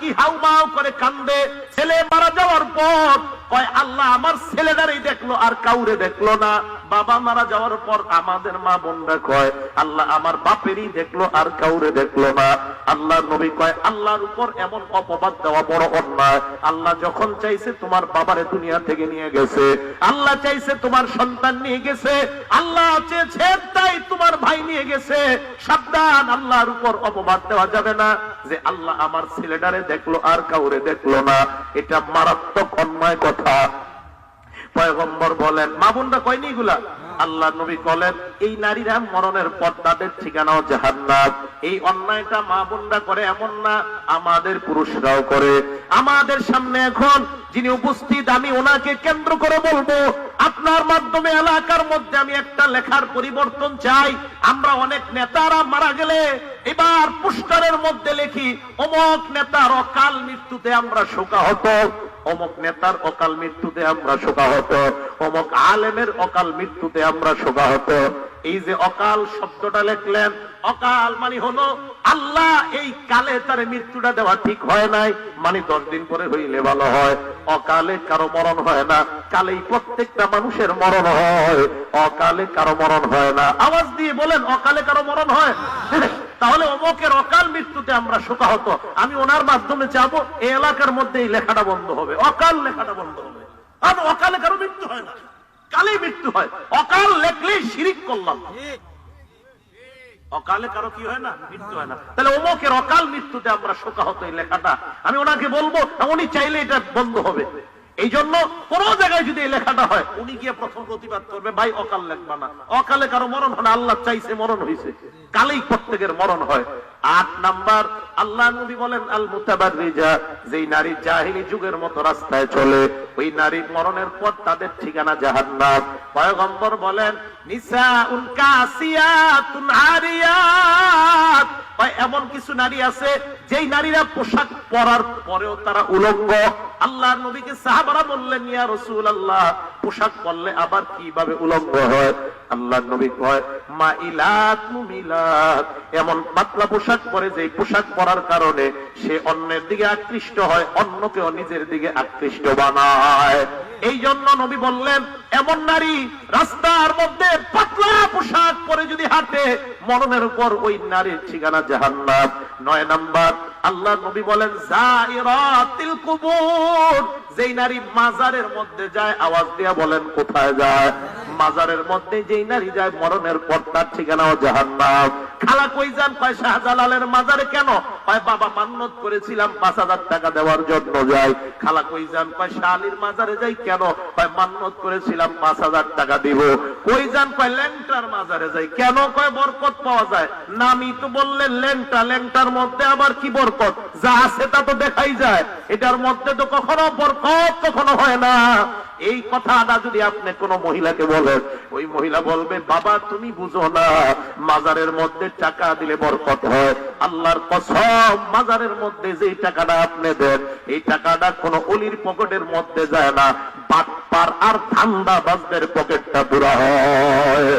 কি হাউমাউ করে কান্দে? ছেলে মারা যাওয়ার পর কয়, আল্লাহ, আমার ছেলেদারই দেখল আর কাউরে দেখল না। বাবা মারা যাওয়ার পর আমাদের মা বোনরা কয়, আল্লাহ আমার বাপেরই দেখল, আর কাউরে দেখল না। আল্লাহ নবী কয়, আল্লাহর উপর এমন অপবাদ দেওয়া বড় অন্যায়। আল্লাহ যখন চাইছে তোমার বাবারে দুনিয়া থেকে নিয়ে গেছে। আল্লাহ চাইছে তোমার সন্তান নিয়ে গেছে। আল্লাহ চেয়েছে তাই তোমার ভাই নিয়ে গেছে। সাবধান, আল্লাহর উপর অপবাদ দেওয়া যাবে না। যে আল্লাহ আমার ছেলেটারে দেখল, আর কাউরে দেখল না। এটা মারাত্মক অন্যায় কথা। পয়গম্বর বলেন, মা বোনরা কয়নি এগুলা? আল্লাহ নবী বলেন এই নারীরা মরণের পর তাদের ঠিকানাও জাহান্নাম। এই অন্যায়টা মা বোনরা করে এমন না, আমাদের পুরুষরাও করে। আমাদের সামনে এখন যিনি উপস্থিত, আমি ওনাকে কেন্দ্র করে বলব, আপনার মাধ্যমে এলাকার মধ্যে আমি একটা লেখার পরিবর্তন চাই। আমরা অনেক নেতারা মারা গেলে এবার পুস্টারের মধ্যে লিখি, অমক নেতার অকাল মৃত্যুতে আমরা শোকাহত। অমক নেতার অকাল মৃত্যুতে আমরা শোকাহত অমক আলেমের অকাল মৃত্যুতে আমরা শোকাহত এই যে অকাল শব্দটা লিখলেন, অকাল মানে হলো আল্লাহ এই কালে তার মৃত্যুটা দেওয়া ঠিক হয় নাই মানে দশ দিন পরে হইলে ভালো হয়। অকালে কারও মরণ হয় না, কালেই প্রত্যেকটা মানুষের মরণ হয়। অকালে কারও মরণ হয় না। আওয়াজ দিয়ে বলেন, অকালে কারও মরণ হয়? তাহলে অমকের অকাল মৃত্যুতে আমরা শোকাহত। আমি ওনার মাধ্যমে চাবো এই এলাকার মধ্যে এই লেখাটা বন্ধ হবে। অকাল লেখাটা বন্ধ হবে। আর অকালে কারও মৃত্যু হয় না। কালেই মৃত্যু হয়। অকাল লেখলেই শিরিক করলাম অকালে কারও কি হয় না? মৃত্যু হয় না। তাহলে অমকের অকাল মৃত্যুতে আমরা শোকাহত এই লেখাটা। আমি ওনাকে বলব, উনি চাইলে এটা বন্ধ হবে। এই জন্য কোন জায়গায় যদি এই লেখাটা হয়, উনি গিয়ে প্রথম প্রতিবাদ করবে, ভাই, অকাল লেখবা না। অকালে কারও মরণ হলে আল্লাহ চাইছে মরণ হয়েছে কালেই প্রত্যেকের মরণ হয়। আট নাম্বার, আল্লাহ নবী বলেন আল মুতাবার রিজা যেই নারী জাহিলি যুগের মতো রাস্তায় চলে, ওই নারী মরণের পর তাদের ঠিকানা জাহান্নাম। পয়গম্বর বলেন নিসা উন কাসিয়াতুন আরিয়াত এমন কিছু নারী আছে, যেই নারীরা পোশাক পরার পরেও তারা উলঙ্গ। আল্লাহর নবীকে সাহাবারা বললেন, ইয়া রসুল আল্লাহ পোশাক পরলে আবার কীভাবে উলঙ্গ হয়? আল্লাহ নবী কয়, মা ইলাত মুমিলাত এমন পাতলা পোশাক পরে যে পোশাক পরার কারণে সে অন্যের দিকে আকৃষ্ট হয়, অন্যকেও নিজের দিকে আকৃষ্ট বানায়। এই জন্য নবী বললেন, এমন নারী রাস্তার মধ্যে পাতলা পোশাক পরে যদি হাঁটে, মরণের উপর ওই নারীর ঠিকানা জাহান্নাম। নয় নাম্বার, আল্লাহ নবী বলেন যে নারী মাজারের মধ্যে যায়, আওয়াজ দিয়া বলেন, কোথায় যায়? মাজারের মধ্যে যেই নারী যায় মরণের পর তার ঠিকানাও জাহান্নাম। খালা কই যান? কয়, শাহজালালের মাজারে কেন? কয়, বাবা, মান্নত করেছিলাম, পাঁচ হাজার টাকা দেওয়ার জন্য যাই। খালা কই যান? কয়, শালির মাজারে যাই কেন? কয়, মান্নত করেছিলাম, পাঁচ হাজার টাকা দিব। কই যান? কয়, ল্যাংটার মাজারে যাই কেন? কয়, বরকত পাওয়া যায়। নামই তো বললেন ল্যাংটা, ল্যাংটার মধ্যে আবার কি বরকত? যা আছে তা তো দেখাই যায়। এটার মধ্যে তো কখনো বরকত কখনো হয় না। এই কথাটা যদি আপনি কোন মহিলাকে বলেন, ওই মহিলা বলবে, বাবা, তুমি বুঝো না, মাজারের মধ্যে টাকা দিলে বরকত হয়। আল্লাহর কসম, মাজারের মধ্যে যেই টাকাটা আপনি দেন, এই টাকাটা কোন অলির পকেটের মধ্যে যায় না। বাটপার আর ঠান্ডা বাজদের পকেটটা পুরা হয়।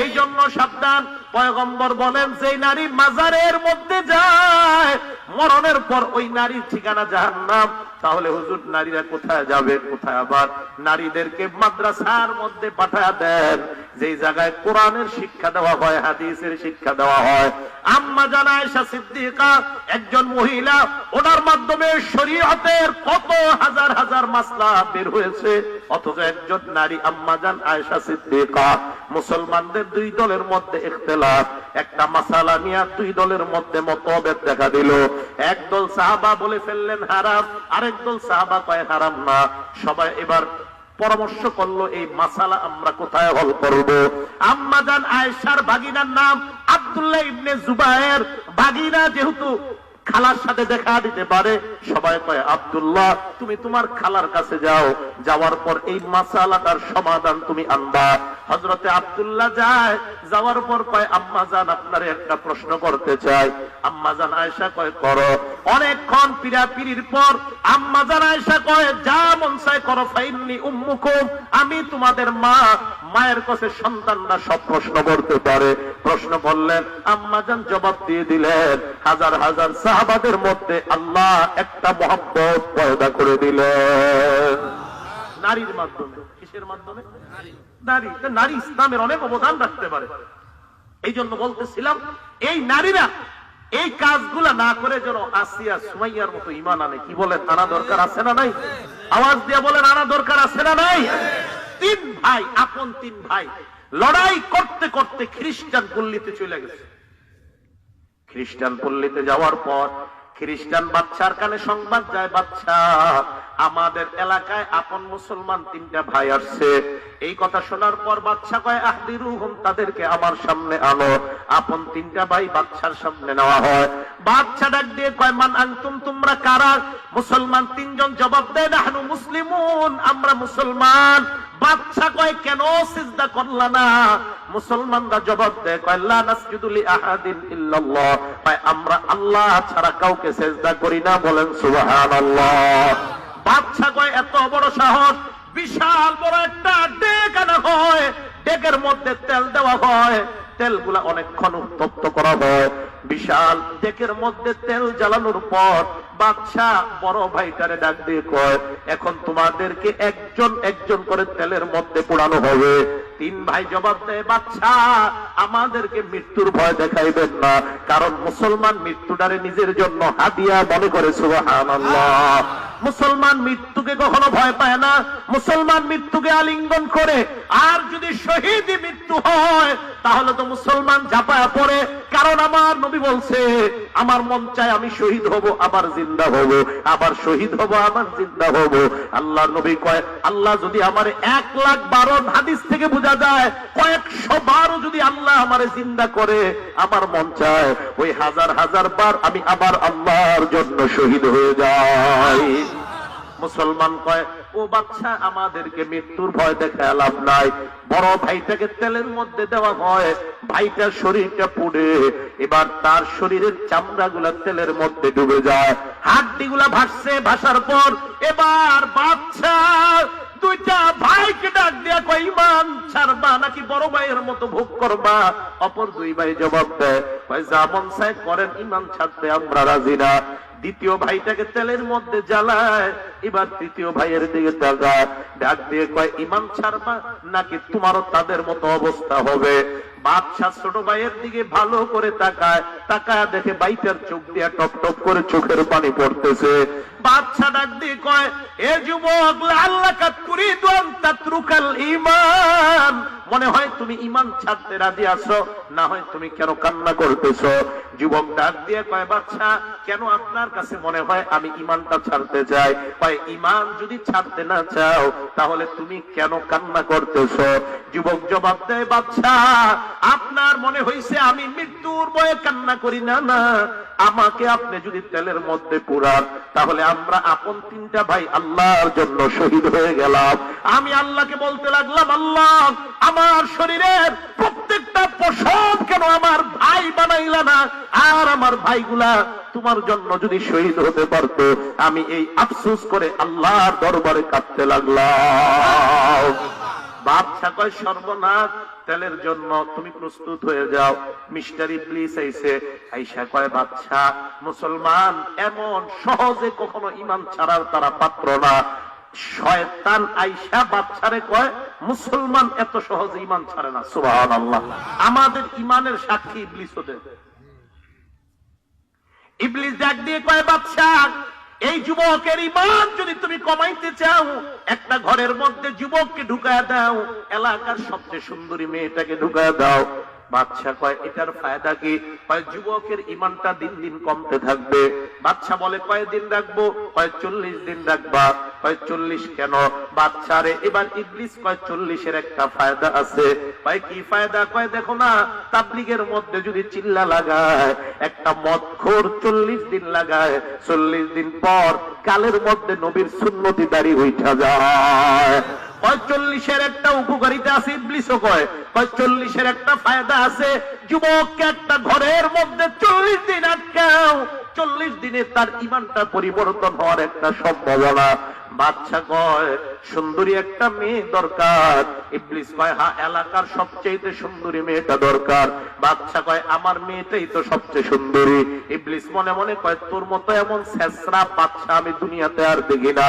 এই জন্য সাবধান পয়গম্বর বলেন যে নারী মাজারের মধ্যে যায়, মরণের পর ওই নারীর ঠিকানা জাহান্নাম। তাহলে হুজুর, নারীরা কোথায় যাবে, কোথায় আবার? নারীদেরকে মাদ্রাসার মধ্যে পাঠায় দেন। যেই জায়গায় কোরআনের শিক্ষা দেওয়া হয়, হাদিসের শিক্ষা দেওয়া হয়। আম্মা জানা আয়েশা সিদ্দিকা, একজন মহিলা, ওনার মাধ্যমে শরীয়তের কত হাজার হাজার মাসলা বের হয়েছে। অথচ একজন নারী আম্মা জান আয়েশা সিদ্দিকা। মুসলমানদের দুই দলের মধ্যে ইখতিলাফ একটা মাসালা নিয়ে দুই দলের মধ্যে মতভেদ দেখা দিল। একদল সাহাবা বলে ফেললেন, হারাম। আরেক দল সাহাবা কয়, হারাম না। সবাই এবার পরামর্শ করল, এই মাসালা আমরা কোথায় হল করব? আম্মা জান আয়েশার বাগিনার নাম আব্দুল্লাহ ইবনে জুবায়ের। বাগিনা যেহেতু খালার সাথে দেখা দিতে পারে সবাই কয়, আব্দুল্লাহ, তুমি তোমার খালার কাছে যাও। যাওয়ার পর এই মাসালাটার সমাধান তুমি আনবা। হজরতে আব্দুল্লাহ যায়, যাওয়ার পর কয় আম্মা জান আপনার একটা প্রশ্ন করতে চাই। আম্মা জান আয়সা কয়, করো। অনেকক্ষণ পিড়া পিড়ির পর আম্মা জান আয়সা কয়, যা মন চায় করো, ফাইননি উম্মুকুম। আমি তোমাদের মা, মায়ের কাছে সন্তানরা সব প্রশ্ন করতে পারে। প্রশ্ন করলেন আম্মা জান জবাব দিয়ে দিলেন, হাজার হাজার সাহাবাদের মধ্যে আল্লাহ একটা মহব্বত পয়দা করে দিলেন নারীর মাধ্যমে, কিসের মাধ্যমে? নারী। নারী ইসলামের অনেক অবদান রাখতে পারে। এই জন্য বলতেছিলাম, এই নারীরা এই কাজগুলা না করে যেন আসিয়া সুমাইয়ার মতো ইমান আনে। কি বলেন, আনা দরকার আছে না নাই? আওয়াজ দিয়ে বলেন, আনা দরকার আছে না নাই? তিন ভাই, আপন তিন ভাই, লড়াই করতে করতে খ্রিস্টান পল্লীতে চলে গেছে। খ্রিস্টান পল্লীতে যাওয়ার পর খ্রিস্টান বাচ্চার কানে সংবাদ যায় বাচ্চা আমাদের এলাকায় আপন মুসলমান তিনটা ভাই আসছে। এই কথা শোনার পর বাচ্চা কয় আহদিরু হুম তাদেরকে আমার সামনে আনো। আপন তিনটা ভাই বাচ্চার সামনে নেওয়া হয়। বাচ্চা ডাক দিয়ে কয়, মান আনতুম, তোমরা কারা? মুসলমান তিনজন জবাব দেয়, নাহনু মুসলিমুন, আমরা মুসলমান। বাচ্চা কয়, কেন সিজদা করলা না? মুসলমানরা জবাব দেয়, কয়, লা নাসজুদু লি আহাদিন ইল্লাল্লাহ। কয়, আমরা আল্লাহ ছাড়া কাউকে সিজদা করি না। বলেন, সুবহানাল্লাহ। বাচ্চা কয়, এত বড় সাহস, বিশাল বড় একটা ডেক আনা হয়। ডেকের মধ্যে তেল দেওয়া হয়। তেলগুলা অনেকক্ষণ উত্তপ্ত করা হয়। বিশাল ডেকের মধ্যে তেল জ্বালানোর পর বাদশাহ বড় ভাইটারে ডাক দিয়ে কয়, এখন তোমাদেরকে একজন একজন করে তেলের মধ্যে পোড়ানো হবে। তিন ভাই জবাব দেয় বাচ্চা আমাদেরকে মৃত্যুর ভয় দেখাইবেন না, কারণ মুসলমান মৃত্যুটারে নিজের জন্য হাদিয়া মনে করে, সুবহানাল্লাহ। মুসলমান মৃত্যুকে কখনো ভয় পায় না। মুসলমান মৃত্যুকে আলিঙ্গন করে। আর যদি শহীদ মৃত্যু হয়, তাহলে তো মুসলমান ঝাপায়া পড়ে। কারণ আমার নবী বলছে, আমার মন চায় আমি শহীদ হব, আবার জিন্দা হব। আবার শহীদ হব, আবার জিন্দা হব। আল্লাহ নবী কয়, আল্লাহ যদি আমার এক লাখ বারো হাদিস থেকে বোঝা যায়, কয়েকশো বারও যদি আল্লাহ আমারে জিন্দা করে, আমার মন চায় ওই হাজার হাজার বার আমি আবার আল্লাহর জন্য শহীদ হয়ে যাই। মুসলমান কয়, ও বাচ্চা, আমাদেরকে মৃত্যুর ভয় দেখা লাভ নাই। বড় ভাইটাকে তেলের মধ্যে দেওয়া হয়, ভাইটার শরীরটা পুড়ে। এবার তার শরীরের চামড়া তেলের মধ্যে ডুবে যায়। হাড্ডি গুলা ভাসছে, ভাসার পর এবার বাচ্চা, দুইটা ভাইকে ডাক দিয়া কই ইমান ছাড়বা, নাকি বড় ভাইয়ের মতো ভোগ করবা? অপর দুই ভাই জবাব দেয়, কয়, যা মন করেন, ইমান ছাড়তে আমরা রাজি না। দ্বিতীয় ভাইটাকে তেলের মধ্যে জ্বালায়, এবার তৃতীয় ভাইয়ের দিকে ডাক দিয়ে কয় ইমান ছাড়বা নাকি তোমারও তাদের মতো অবস্থা হবে? বাদশাহ ছোট ভাইয়ের দিকে ভালো করে তাকায় তাকায় দেখে বাইটার চোখ দিয়ে টপ টপ করে চোখের পানি পড়তেছে। বাদশাহ ডাক দিয়ে কয়, এ যুবক আল্লাহ কাতুরি দোয়ান তাতরুকাল ইমান মনে হয় তুমি ইমান ছাড়তে রাজি আছো, না হয় তুমি কেন কান্না করতেছো? যুবক ডাক দিয়ে কয়, বাচ্চা, কেন আপনার কাছে মনে হয় আমি ইমানটা ছাড়তে চাই? কয়, ইমান যদি ছাড়তে না চাও, তাহলে তুমি কেন কান্না করতেছো? যুবক জবাব দেয়, বাচ্চা, আপনার মনে হইছে আমি মৃত্যুর বয়ে কান্না করি, না না। আমাকে আপনি যদি তেলের মধ্যে পুরান, তাহলে আমরা আপন তিনটা ভাই আল্লাহর জন্য শহীদ হয়ে গেলাম। আমি আল্লাহকে বলতে লাগলাম, আল্লাহ, আমার শরীরের প্রত্যেকটা পশম কেন আমার ভাই বানাইলা না? আর আমার ভাইগুলা তোমার জন্য যদি শহীদ হতে পারতো, আমি এই আফসোস করে আল্লাহর দরবারে কাঁদতে লাগলাম। কয় তেলের জন্য তুমি প্রস্তুত হয়ে যাও। মিস্টার ইবলিস আইছে, আইসা কয়, বাদশা, মুসলমান এমন সহজে কখনো ইমান ছাড়ার তারা পাত্র না। শয়তান আইসা বাচ্চারে কয়, মুসলমান এত সহজে ইমান ছাড়ে না। সুবহানাল্লাহ। আমাদের ইমানের সাক্ষী ইবলিস ইবলিস ডাক দিয়ে কয়, বাচ্চা, এই যুবকের ইমান যদি তুমি কমাইতে চাও, একটা ঘরের মধ্যে যুবককে ঢুকায় দাও, এলাকার সবচেয়ে সুন্দরী মেয়েটাকে ঢুকায় দাও। বাচ্চা কয়, এটার ফায়দা কি? কয়, যুবকের ইমানটা দিন দিন কমতে থাকবে। বাচ্চা বলে কয় দিন রাখব? কয়, চল্লিশ দিন রাখবা। কয় চল্লিশ কেন? বাচ্চারে, এবার ইবলিস কয় একটা ফায়দা আছে। কয় কি ফায়দা? কয়, দেখো না, তাবলিগের মধ্যে যদি চিল্লা লাগায়, একটা মদখোর চল্লিশ দিন লাগায়, চল্লিশ দিন পর কালের মধ্যে নবীর সুন্নতি দাড়ি উঠা যায়। পঁয়চল্লিশের একটা উপকারিতা আছে ইবলিশও কয়। পঁয়চল্লিশের একটা ফায়দা আছে, যুবককে একটা ঘরের মধ্যে চল্লিশ দিন আটকাও। চল্লিশ দিনে তার ইমানটা পরিবর্তন হওয়ার একটা সম্ভাবনা। বাচ্চা কয়, সুন্দরী একটা মেয়ে দরকার। ইবলিস কয় হ্যাঁ এলাকার সবচেয়ে সুন্দরী মেয়েটা দরকার। বাচ্চা কয়, আমার মেয়েটাই তো সবচেয়ে সুন্দরী। ইবলিস মনে মনে কয়, তোর মতো এমন শেষরা বাচ্চা আমি দুনিয়াতে আর দেখি না।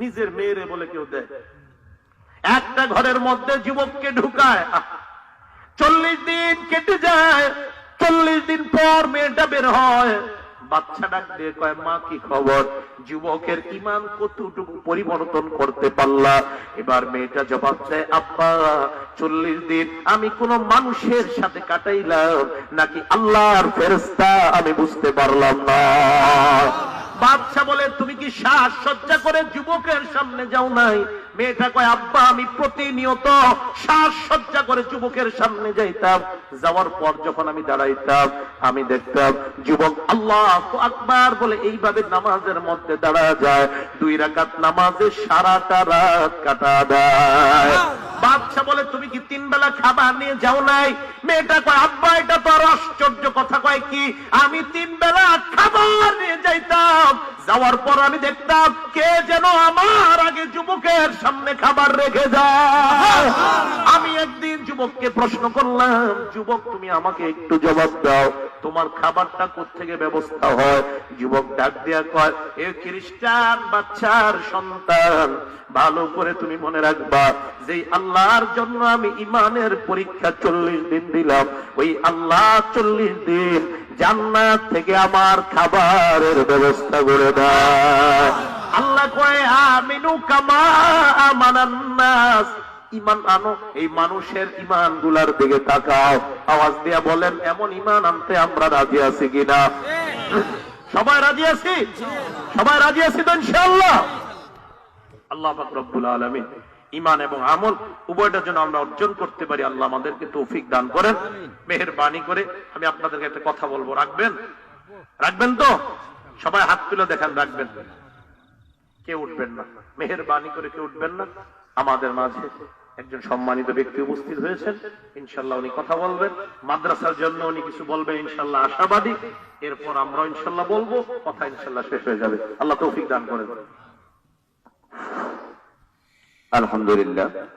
নিজের মেয়েরে বলে কেউ দেয়। একটা ঘরের মধ্যে যুবককে ঢুকায়। চল্লিশ দিন কেটে যায়। চল্লিশ দিন পর মেয়েটা বের হয়। বাচ্চা ডাক দিয়ে কয়, মা, কি খবর? যুবকের ইমান কতটুকু পরিবর্তন করতে পারলা? এবার মেয়েটা জবাব দেয়, আব্বা, চল্লিশ দিন আমি কোন মানুষের সাথে কাটাইলাম, নাকি আল্লাহর ফেরস্তা আমি বুঝতে পারলাম না। বাদশা বলে, তুমি কি শ্বাস সজ্জা করে যুবকের সামনে যাও নাই? মেয়েটা কয়, আব্বা, আমি প্রতিনিয়ত শ্বাস সজ্জা করে যুবকের সামনে যাইতাম। যাওয়ার পর যখন আমি দাঁড়াইতাম, আমি দেখতাম যুবক আল্লাহ আকবার বলে, এইভাবে নামাজের মধ্যে দাঁড়া যায়। দুই রাকাত নামাজে সারাটা রাত কাটা দেয় বাদশা বলে তুমি কি তিন বেলা খাবার নিয়ে যাও নাই? মেয়েটা কয়, আব্বা, এটা তো আশ্চর্য কথা কয় কি? আমি তিন বেলা খাবার নিয়ে যাইতাম। যাওয়ার পর আমি দেখতাম কে যেন আমার আগে যুবকের সামনে খাবার রেখে যায়। আমি একদিন যুবককে প্রশ্ন করলাম, যুবক, তুমি আমাকে একটু জবাব দাও, তোমার খাবারটা থেকে ব্যবস্থা হয়? যুবক ডাক দিয়া কয়, এ খ্রিস্টান বাচ্চার সন্তান, ভালো করে তুমি মনে রাখবা যে আল্লাহর জন্য আমি ইমানের পরীক্ষা চল্লিশ দিন দিলাম, ওই আল্লাহ চল্লিশ দিন জান্নাত থেকে আমার খাবারের ব্যবস্থা করে দেয়। আল্লাহ কয়, আমিনু কামা আমানান্নাস ইমান আনো, এই মানুষের ইমানগুলার দিকে তাকাও। আওয়াজ দিয়া বলেন, এমন ইমান আনতে আমরা রাজি আছি কিনা সবাই রাজি আছি? সবাই রাজি আছি তো ইনশাআল্লাহ? আল্লাহ রব্বুল আলামিন ইমান এবং আমল উভয়টার জন্য আমরা অর্জন করতে পারি। আল্লাহ আমাদেরকে তৌফিক দান করেন। মেহেরবানি করে আমি আপনাদেরকে একটা কথা বলব। রাখবেন? রাখবেন তো? সবাই হাত তুলে দেখেন রাখবেন। কেউ উঠবেন না। মেহেরবানি করে কেউ উঠবেন না। আমাদের মাঝে একজন সম্মানিত ব্যক্তি উপস্থিত হয়েছেন। ইনশাল্লাহ উনি কথা বলবেন। মাদ্রাসার জন্য উনি কিছু বলবেন ইনশাল্লাহ আশাবাদী। এরপর আমরা ইনশাল্লাহ বলব। কথা ইনশাল্লাহ শেষ হয়ে যাবে। আল্লাহ তৌফিক দান করেন। الحمد لله.